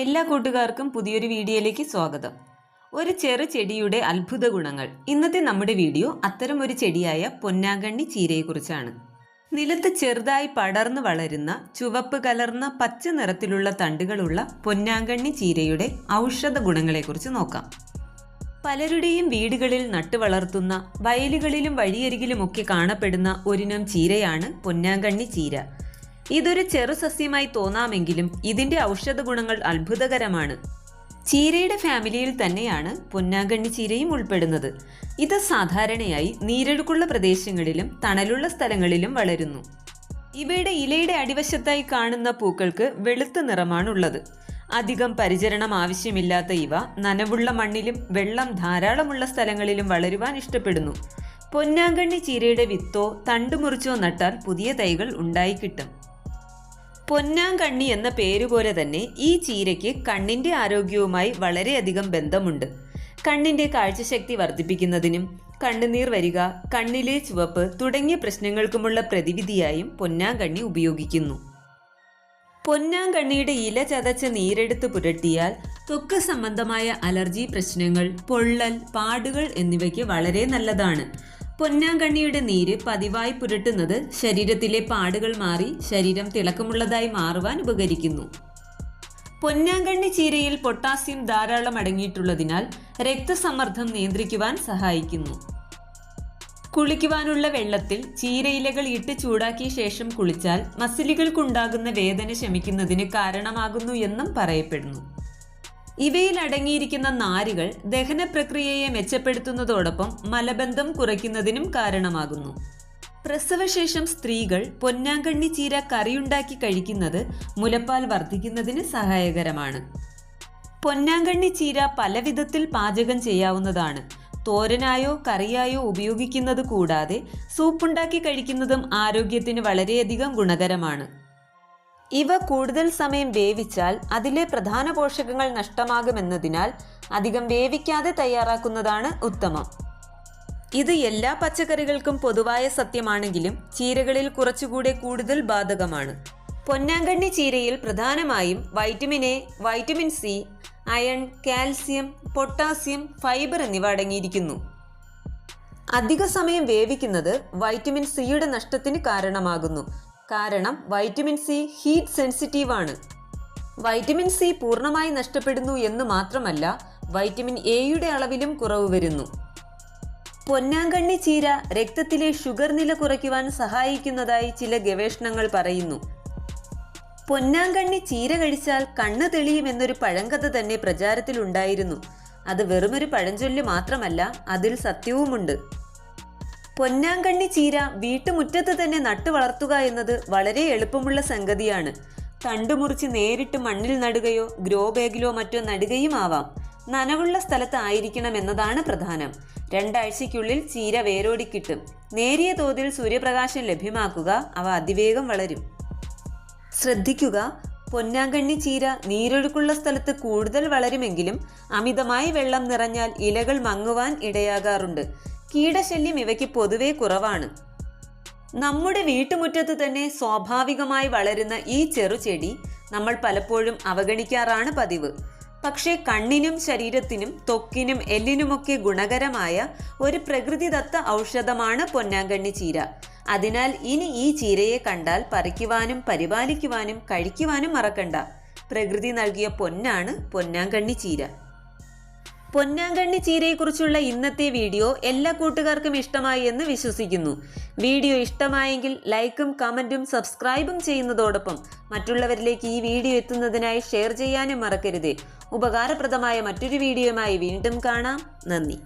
എല്ലാ കൂട്ടുകാർക്കും പുതിയൊരു വീഡിയോയിലേക്ക് സ്വാഗതം. ഒരു ചെറു ചെടിയുടെ അത്ഭുത ഗുണങ്ങൾ. ഇന്നത്തെ നമ്മുടെ വീഡിയോ അത്തരം ഒരു ചെടിയായ പൊന്നാങ്കണ്ണി ചീരയെക്കുറിച്ചാണ്. നിലത്ത് ചെറുതായി പടർന്നു വളരുന്ന ചുവപ്പ് കലർന്ന പച്ച നിറത്തിലുള്ള തണ്ടുകളുള്ള പൊന്നാങ്കണ്ണി ചീരയുടെ ഔഷധ ഗുണങ്ങളെക്കുറിച്ച് നോക്കാം. പലരുടെയും വീടുകളിൽ നട്ടു വളർത്തുന്ന വയലുകളിലും വഴിയരികിലുമൊക്കെ കാണപ്പെടുന്ന ഒരിനം ചീരയാണ് പൊന്നാങ്കണ്ണി ചീര. ഇതൊരു ചെറു സസ്യമായി തോന്നാമെങ്കിലും ഇതിന്റെ ഔഷധ ഗുണങ്ങൾ അത്ഭുതകരമാണ്. ചീരയുടെ ഫാമിലിയിൽ തന്നെയാണ് പൊന്നാങ്കണ്ണി ചീരയും ഉൾപ്പെടുന്നത്. ഇത് സാധാരണയായി നീരൊഴുക്കുള്ള പ്രദേശങ്ങളിലും തണലുള്ള സ്ഥലങ്ങളിലും വളരുന്നു. ഇവയുടെ ഇലയുടെ അടിവശത്തായി കാണുന്ന പൂക്കൾക്ക് വെളുത്ത നിറമാണുള്ളത്. അധികം പരിചരണം ആവശ്യമില്ലാത്ത ഇവ നനവുള്ള മണ്ണിലും വെള്ളം ധാരാളമുള്ള സ്ഥലങ്ങളിലും വളരുവാൻ ഇഷ്ടപ്പെടുന്നു. പൊന്നാങ്കണ്ണി ചീരയുടെ വിത്തോ തണ്ടുമുറിച്ചോ നട്ടാൽ പുതിയ തൈകൾ ഉണ്ടായിക്കിട്ടും പൊന്നാങ്കണ്ണി എന്ന പേരുപോലെ തന്നെ ഈ ചീരയ്ക്ക് കണ്ണിന്റെ ആരോഗ്യവുമായി വളരെയധികം ബന്ധമുണ്ട്. കണ്ണിന്റെ കാഴ്ചശക്തി വർദ്ധിപ്പിക്കുന്നതിനും കണ്ണുനീർ വരിക കണ്ണിലെ ചുവപ്പ് തുടങ്ങിയ പ്രശ്നങ്ങൾക്കുമുള്ള പ്രതിവിധിയായും പൊന്നാങ്കണ്ണി ഉപയോഗിക്കുന്നു. പൊന്നാങ്കണ്ണിയുടെ ഇല ചതച്ച് നീരെടുത്ത് പുരട്ടിയാൽ ത്വക്ക് സംബന്ധമായ അലർജി പ്രശ്നങ്ങൾ പൊള്ളൽ പാടുകൾ എന്നിവയ്ക്ക് വളരെ നല്ലതാണ്. പൊന്നാങ്കണ്ണിയുടെ നീര് പതിവായി പുരട്ടുന്നത് ശരീരത്തിലെ പാടുകൾ മാറി ശരീരം തിളക്കമുള്ളതായി മാറുവാൻ ഉപകരിക്കുന്നു. പൊന്നാങ്കണ്ണി ചീരയിൽ പൊട്ടാസ്യം ധാരാളം അടങ്ങിയിട്ടുള്ളതിനാൽ രക്തസമ്മർദ്ദം നിയന്ത്രിക്കുവാൻ സഹായിക്കുന്നു. കുളിക്കുവാനുള്ള വെള്ളത്തിൽ ചീരയിലകൾ ഇട്ട് ചൂടാക്കിയ ശേഷം കുളിച്ചാൽ മസിലുകൾക്കുണ്ടാകുന്ന വേദന ശമിക്കുന്നതിന് കാരണമാകുന്നു എന്നും പറയപ്പെടുന്നു. ഇവയിൽ അടങ്ങിയിരിക്കുന്ന നാരുകൾ ദഹന പ്രക്രിയയെ മെച്ചപ്പെടുത്തുന്നതോടൊപ്പം മലബന്ധം കുറയ്ക്കുന്നതിനും കാരണമാകുന്നു. പ്രസവശേഷം സ്ത്രീകൾ പൊന്നാങ്കണ്ണി ചീര കറിയുണ്ടാക്കി കഴിക്കുന്നത് മുലപ്പാൽ വർദ്ധിക്കുന്നതിന് സഹായകരമാണ്. പൊന്നാങ്കണ്ണി ചീര പല വിധത്തിൽ പാചകം ചെയ്യാവുന്നതാണ്. തോരനായോ കറിയായോ ഉപയോഗിക്കുന്നത് കൂടാതെ സൂപ്പുണ്ടാക്കി കഴിക്കുന്നതും ആരോഗ്യത്തിന് വളരെയധികം ഗുണകരമാണ്. ഇവ കൂടുതൽ സമയം വേവിച്ചാൽ അതിലെ പ്രധാന പോഷകങ്ങൾ നഷ്ടമാകുമെന്നതിനാൽ അധികം വേവിക്കാതെ തയ്യാറാക്കുന്നതാണ് ഉത്തമം. ഇത് എല്ലാ പച്ചക്കറികൾക്കും പൊതുവായ സത്യമാണെങ്കിലും ചീരകളിൽ കുറച്ചുകൂടെ കൂടുതൽ ബാധകമാണ്. പൊന്നാങ്കണ്ണി ചീരയിൽ പ്രധാനമായും vitamin A vitamin C iron calcium potassium fibre എന്നിവ അടങ്ങിയിരിക്കുന്നു. അധിക സമയം വേവിക്കുന്നത് വൈറ്റമിൻ സിയുടെ നഷ്ടത്തിന് കാരണമാകുന്നു. കാരണം വൈറ്റമിൻ സി ഹീറ്റ് സെൻസിറ്റീവ് ആണ് വൈറ്റമിൻ സി പൂർണമായി നഷ്ടപ്പെടുന്നു എന്ന് മാത്രമല്ല വൈറ്റമിൻ എയുടെ അളവിലും കുറവ് വരുന്നു. പൊന്നാങ്കണ്ണി ചീര രക്തത്തിലെ ഷുഗർ നില കുറയ്ക്കുവാൻ സഹായിക്കുന്നതായി ചില ഗവേഷണങ്ങൾ പറയുന്നു. പൊന്നാങ്കണ്ണി ചീര കഴിച്ചാൽ കണ്ണ് തെളിയുമെന്നൊരു പഴങ്കഥ തന്നെ പ്രചാരത്തിലുണ്ടായിരുന്നു. അത് വെറുമൊരു പഴഞ്ചൊല്ല് മാത്രമല്ല അതിൽ സത്യവുമുണ്ട്. പൊന്നാങ്കണ്ണി ചീര വീട്ടുമുറ്റത്ത് തന്നെ നട്ടു വളർത്തുക എന്നത് വളരെ എളുപ്പമുള്ള സംഗതിയാണ്. തണ്ടു മുറിച്ച് നേരിട്ട് മണ്ണിൽ നടുകയോ ഗ്രോ ബാഗിലോ മറ്റോ നടുകയും ആവാം. നനവുള്ള സ്ഥലത്തായിരിക്കണം എന്നതാണ് പ്രധാനം. രണ്ടാഴ്ചയ്ക്കുള്ളിൽ ചീര വേരോടി കിട്ടും. നേരിയ തോതിൽ സൂര്യപ്രകാശം ലഭ്യമാക്കുക അവ അതിവേഗം വളരും. ശ്രദ്ധിക്കുക പൊന്നാങ്കണ്ണി ചീര നീരൊഴുക്കുള്ള സ്ഥലത്ത് കൂടുതൽ വളരുമെങ്കിലും അമിതമായി വെള്ളം നിറഞ്ഞാൽ ഇലകൾ മങ്ങുവാൻ ഇടയാകാറുണ്ട്. കീടശല്യം ഇവയ്ക്ക് പൊതുവേ കുറവാണ്. നമ്മുടെ വീട്ടുമുറ്റത്ത് തന്നെ സ്വാഭാവികമായി വളരുന്ന ഈ ചെറുചെടി നമ്മൾ പലപ്പോഴും അവഗണിക്കാറാണ് പതിവ്. പക്ഷേ കണ്ണിനും ശരീരത്തിനും ത്വക്കിനും എല്ലിനുമൊക്കെ ഗുണകരമായ ഒരു പ്രകൃതിദത്ത ഔഷധമാണ് പൊന്നാങ്കണ്ണി ചീര. അതിനാൽ ഇനി ഈ ചീരയെ കണ്ടാൽ പറിക്കുവാനും പരിപാലിക്കുവാനും കഴിക്കുവാനും മറക്കണ്ട. പ്രകൃതി നൽകിയ പൊന്നാണ് പൊന്നാങ്കണ്ണി ചീര. പൊന്നാങ്കണ്ണി ചീരയെക്കുറിച്ചുള്ള ഇന്നത്തെ വീഡിയോ എല്ലാ കൂട്ടുകാർക്കും ഇഷ്ടമായി എന്ന് വിശ്വസിക്കുന്നു. വീഡിയോ ഇഷ്ടമായെങ്കിൽ ലൈക്കും കമന്റും സബ്സ്ക്രൈബും ചെയ്യുന്നതോടൊപ്പം മറ്റുള്ളവരിലേക്ക് ഈ വീഡിയോ എത്തുന്നതിനായി ഷെയർ ചെയ്യാനും മറക്കരുത്. ഉപകാരപ്രദമായ മറ്റൊരു വീഡിയോയുമായി വീണ്ടും കാണാം. നന്ദി.